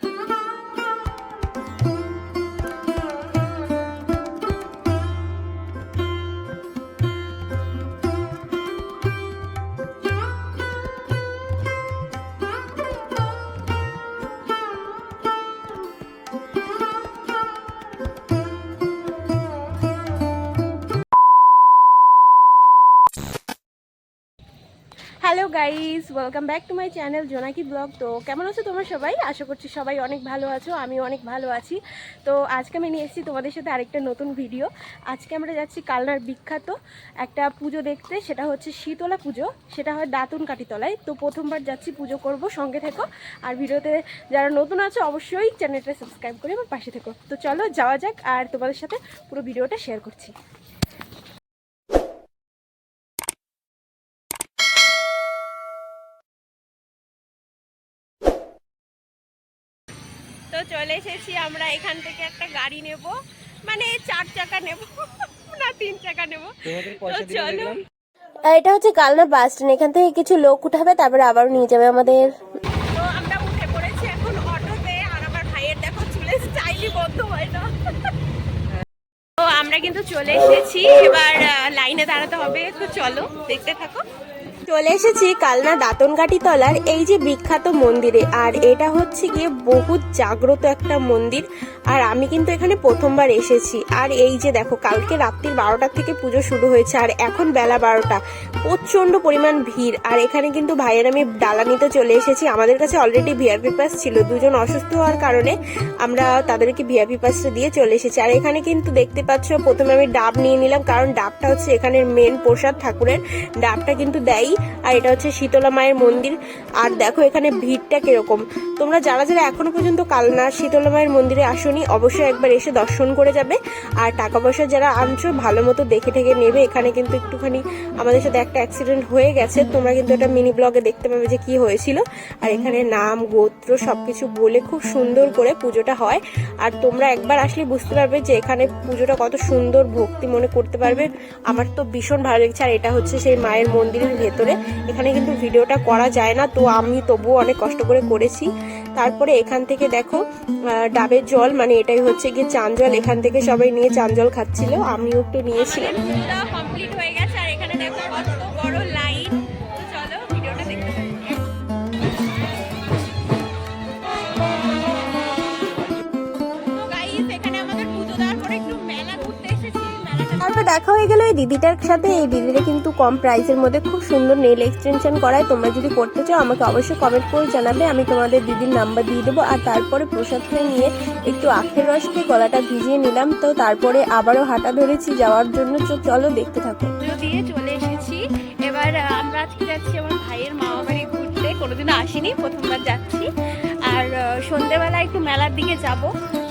Thank you. Hello guys welcome back to my channel Jonaki blog তো কেমন আছো তোমরা সবাই? আশা করছি সবাই অনেক ভালো আছো আমি অনেক ভালো আছি। তো আজকে আমি নিয়ে এসেছি তোমাদের সাথে আরেকটা নতুন ভিডিও আজকে আমরা যাচ্ছি কালনার বিখ্যাত একটা পুজো দেখতে, সেটা হচ্ছে শীতলা পুজো। সেটা হয় দাঁতুন কাটিতলায় তো প্রথমবার যাচ্ছি, পুজো করব, সঙ্গে থেকো। আর ভিডিওতে যারা নতুন আছো, অবশ্যই চ্যানেলটা সাবস্ক্রাইব করে আমার পাশে থেকো। তো চলো, যাওয়া যাক। আর তোমাদের সাথে পুরো ভিডিওটা শেয়ার করছি। তো চলে এসেছি আমরা এখান থেকে একটা গাড়ি নেব। মানে চার চাকা নেব না তিন চাকা নেব। তো চলো। এটা হচ্ছে কালনা বাস স্ট্যান্ড এখান থেকে কিছু লোক উঠাবে তারপরে আবারও নিয়ে যাবে আমাদের। তো আমরা উঠে পড়েছি এখন অটোতে আর আমার ভাইয়ের দেখো চুলের স্টাইলই বন্ধ হয় না। তো আমরা কিন্তু চলে এসেছি এবার লাইনে দাঁড়াতে হবে। তো চলো দেখতে থাকো। চলে এসেছি কালনা দাঁতনকাঠি তলার এই যে বিখ্যাত মন্দিরে। আর এটা হচ্ছে গিয়ে বহুত জাগ্রত একটা মন্দির। আর আমি কিন্তু এখানে প্রথমবার এসেছি। আর এই যে দেখো, কালকে রাত্রির বারোটার থেকে পুজো শুরু হয়েছে, আর এখন বেলা বারোটা। প্রচণ্ড পরিমাণ ভিড়। আর এখানে কিন্তু ভাইয়ের আমি ডালা নিতে চলে এসেছি। আমাদের কাছে অলরেডি ভিআরপি পাস ছিল। দুজন অসুস্থ হওয়ার কারণে আমরা তাদেরকে ভিআরপি পাসটা দিয়ে চলে এসেছি। আর এখানে কিন্তু দেখতে পাচ্ছ, প্রথমে আমি ডাব নিয়ে নিলাম। কারণ ডাবটা হচ্ছে এখানের মেন প্রসাদ ঠাকুরের। ডাবটা কিন্তু দেয়ই। আর এটা হচ্ছে শীতলা মায়ের মন্দির। আর দেখো এখানে ভিড়টা কীরকম। তোমরা যারা যারা এখনও পর্যন্ত কালনা শীতলা মায়ের মন্দিরে আসোনি, অবশ্যই একবার এসে দর্শন করে যাবে। আর টাকা পয়সা যারা আনছো, ভালো মতো দেখে ঠেকে নেবে। এখানে কিন্তু একটুখানি আমাদের সাথে একটা অ্যাক্সিডেন্ট হয়ে গেছে। তোমরা কিন্তু এটা মিনি ব্লগে দেখতে পাবে যে কি হয়েছিল। আর এখানে নাম, গোত্র সবকিছু বলে খুব সুন্দর করে পুজোটা হয়। আর তোমরা একবার আসলে বুঝতে পারবে যে এখানে পুজোটা কত সুন্দর ভক্তি মনে করতে পারবে। আমার তো ভীষণ ভালো লেগেছে। আর এটা হচ্ছে সেই মায়ের মন্দিরের ভেতরে এখানে কিন্তু ভিডিওটা করা যায় না, তো আমি তবুও অনেক কষ্ট করে করেছি। তারপরে এখান থেকে দেখো ডাবের জল মানে এটাই হচ্ছে গিয়ে চান জল। এখান থেকে সবাই নিয়ে চান জল খাচ্ছিল, আমিও একটু নিয়েছিলাম। কমপ্লিট হয়ে গেছে, আর এখানে দেখো তারপর দেখা হয়ে গেল এই দিদিটার সাথে। এই দিদিটা কিন্তু কম প্রাইসের মধ্যে খুব সুন্দর নেল এক্সটেনশন করায়। তোমরা যদি করতে চাও, আমাকে অবশ্যই কমেন্ট করে জানাবে। আমি তোমাদের দিদির নাম্বার দিয়ে দেবো। আর তারপরে প্রসাদ নিয়ে একটু আখের রস দিয়ে গলাটা ভিজিয়ে নিলাম। তো তারপরে আবারও হাঁটা ধরেছি যাওয়ার জন্য। চলো দেখতে থাকো। দিয়ে চলে এসেছি। এবার আমরা আজকে যাচ্ছি আমার ভাইয়ের মামা বাড়ি ঘুরতে। কোনোদিনও আসিনি, প্রথমবার যাচ্ছি। আর সন্ধ্যেবেলা সন্ধেবেলা একটু মেলার দিকে যাব।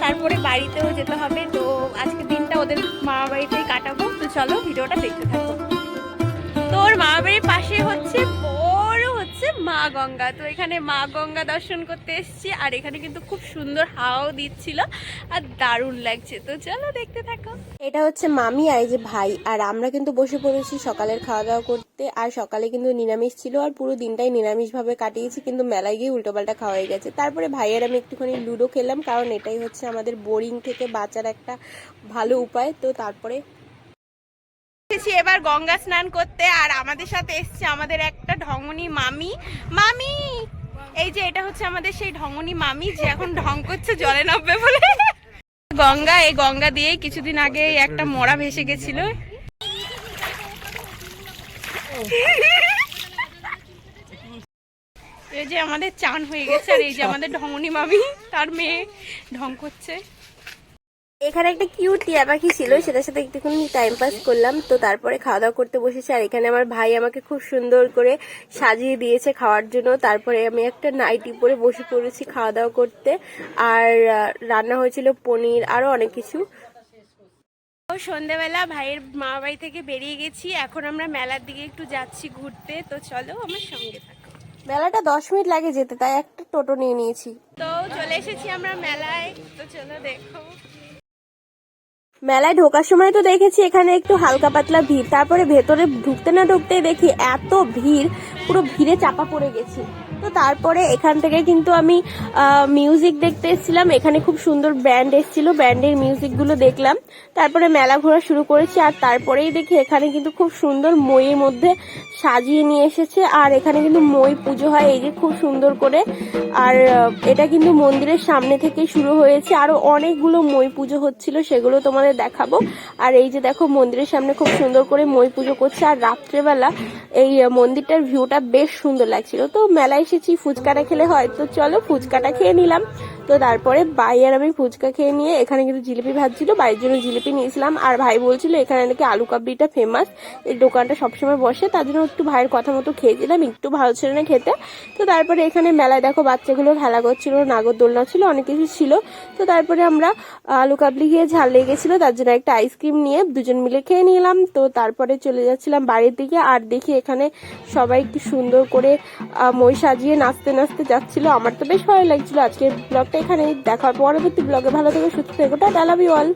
তারপরে বাড়িতেও যেতে হবে, তো আজকে দিনটা ওদের মামা বাড়িতেই কাটাবো। তো চলো, ভিডিওটা দেখতে থাকো। তোর মামা বাড়ির গঙ্গা। তো এখানে মা গঙ্গা দর্শন করতে এসেছি, আর এখানে কিন্তু খুব সুন্দর হাওয়াও দিচ্ছিল আর দারুণ লাগছে। তো চলো দেখতে থাকো। এটা হচ্ছে মামি আর যে ভাই, আর আমরা কিন্তু বসে পড়েছি সকালের খাওয়া দাওয়া করতে, আর সকালে কিন্তু নিরামিষ ছিল, আর পুরো দিনটাই নিরামিষ ভাবে কাটিয়েছি, কিন্তু মেলায় গিয়ে উল্টোপাল্টা খাওয়া হয়ে গেছে। তারপরে ভাইয়ের আমি একটুখানি লুডো খেলাম, কারণ এটাই হচ্ছে আমাদের বোরিং থেকে বাঁচার একটা ভালো উপায়। তো তারপরে এসেছি এবার গঙ্গা স্নান করতে আর আমাদের সাথে এসছে আমাদের একটা ঢঙ্গনি মামি। মামি! এই যে এটা হচ্ছে আমাদের সেই ঢঙ্গনি মামি, যে এখন ঢং করছে, জলে নামবে বলে। গঙ্গা, এই গঙ্গা দিয়ে কিছুদিন আগে একটা মরা ভেসে গেছিল। এই যে আমাদের চান হয়ে গেছে, আর এই যে আমাদের ঢঙ্গনি মামি, তার মেয়ে ঢং করছে। এখানে একটা কিউট টিয়া পাখি ছিল সেটার সাথে একটুখানি টাইম পাস করলাম। তো তারপরে খাওয়া দাওয়া করতে বসেছি আর এখানে আমার ভাই আমাকে খুব সুন্দর করে সাজিয়ে দিয়েছে খাওয়ার জন্য। তারপরে আমি একটা নাইটি পরে বসে পড়েছি খাওয়া দাওয়া করতে। আর রান্না হয়েছিল পনির আরও অনেক কিছু। ও সন্ধেবেলা ভাইয়ের মা বাড়ি থেকে বেরিয়ে গেছি। এখন আমরা মেলার দিকে একটু যাচ্ছি ঘুরতে। তো চলো আমার সঙ্গে থাকো। মেলাটা দশ মিনিট লাগে যেতে তাই একটা টোটো নিয়ে নিয়েছি। তো চলে এসেছি আমরা মেলায়। তো চলো দেখো। মেলায় ঢোকার সময় তো দেখেছি এখানে একটু হালকা পাতলা ভিড়। তারপরে ভেতরে ঢুকতে না ঢুকতে দেখি এত ভিড়, পুরো ভিড়ে চাপা পড়ে গেছি। তো তারপরে এখান থেকে কিন্তু আমি মিউজিক দেখতে এসেছিলাম। এখানে খুব সুন্দর ব্যান্ড এসেছিল ব্যান্ডের মিউজিকগুলো দেখলাম। তারপরে মেলা ঘোরা শুরু করেছি আর তারপরেই দেখি এখানে কিন্তু খুব সুন্দর মইয়ের মধ্যে সাজিয়ে নিয়ে এসেছে। আর এখানে কিন্তু মই পুজো হয়, এই যে খুব সুন্দর করে। আর এটা কিন্তু মন্দিরের সামনে থেকেই শুরু হয়েছে। আরও অনেকগুলো মই পুজো হচ্ছিল, সেগুলো তোমাদের দেখাবো। আর এই যে দেখো, মন্দিরের সামনে খুব সুন্দর করে মই পুজো করছে। আর রাত্রেবেলা এই মন্দিরটার ভিউটা বেশ সুন্দর লাগছিল। তো মেলায় এসেছি, ফুচকাটা খেলে হয় তো চলো ফুচকাটা খেয়ে নিলাম। তো তারপরে ভাই আর আমি ফুচকা খেয়ে নিয়ে এখানে কিন্তু জিলিপি ভাজছিল ভাইয়ের জন্য জিলিপি নিয়েছিলাম। আর ভাই বলছিল এখানে নাকি আলু কাবলিটা ফেমাস এই দোকানটা সবসময় বসে, তার জন্য একটু ভাইয়ের কথা মতো খেয়েছিলাম, একটু ভালো ছিল না খেতে। তো তারপরে এখানে মেলায় দেখো বাচ্চাগুলো খেলা করছিল, নাগরদোলনা ছিল, অনেক কিছু ছিল। তো তারপরে আমরা আলু কাবলি খেয়ে ঝাল লেগেছিল তার জন্য একটা আইসক্রিম নিয়ে দুজন মিলে খেয়ে নিলাম। তো তারপরে চলে যাচ্ছিলাম বাড়ির দিকে, আর দেখি এখানে সবাই কি সুন্দর করে মই সাজিয়ে নাচতে নাচতে যাচ্ছিল। আমার তো বেশ ভালো লাগছিল। আজকের ব্লগটা এখানেই। দেখা পরবর্তী ব্লগে ভালো থেকে, সুস্থ থেকো। Tata love you all